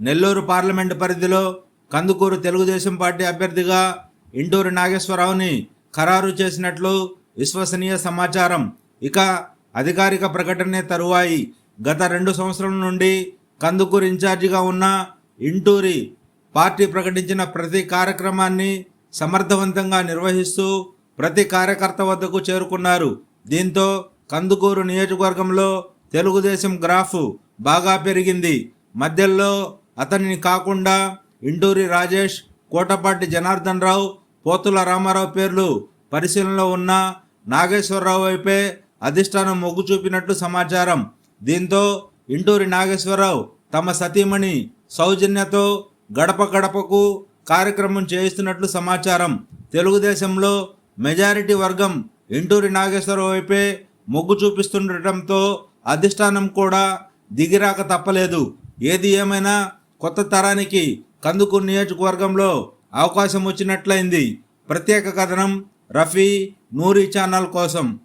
Nellore parliament పరిధిలో Kandukur Telugu Desam party అభ్యర్థిగా ఇంటూరు నాగేశ్వరరావుని ఖరారు చేసినట్లు విశ్వసనీయ సమాచారం. ఇక అధికారిక ప్రకటనే తరువాయి. గత రెండు సంవత్సరాల నుండి కందుకూరు ఇన్ఛార్జిగా ఉన్న ఇంటూరి పార్టీ ప్రకటించిన ప్రతి కార్యక్రమాన్ని సమర్థవంతంగా నిర్వహిస్తూ ప్రతి కార్యకర్త వద్దకు చేరుకున్నారు. దీంతో కందుకూరు నియోజకవర్గంలో తెలుగుదేశం గ్రాఫ్ బాగా పెరిగింది. మధ్యలో అతనిని కాకుండా ఇంటూరి రాజేష్ కోటపాటి జనార్దన్ రావు పోతుల రామారావు పేర్లు పరిశీలనలో ఉన్న నాగేశ్వరరావు వైపే అధిష్టానం మొగ్గు చూపినట్లు సమాచారం. దీంతో ఇంటూరి నాగేశ్వరరావు తమ సతీమణి సౌజన్యతో గడప గడపకు కార్యక్రమం చేయిస్తున్నట్లు సమాచారం. తెలుగుదేశంలో మెజారిటీ వర్గం ఇంటూరి నాగేశ్వరరావు వైపే మొగ్గు చూపిస్తుండటంతో అధిష్టానం కూడా దిగిరాక తప్పలేదు. ఏది ఏమైనా కొత్త తరానికి కందుకూరు నియోజకవర్గంలో అవకాశం వచ్చినట్లయింది. ప్రత్యేక కథనం రఫీ నూరి ఛానల్ కోసం.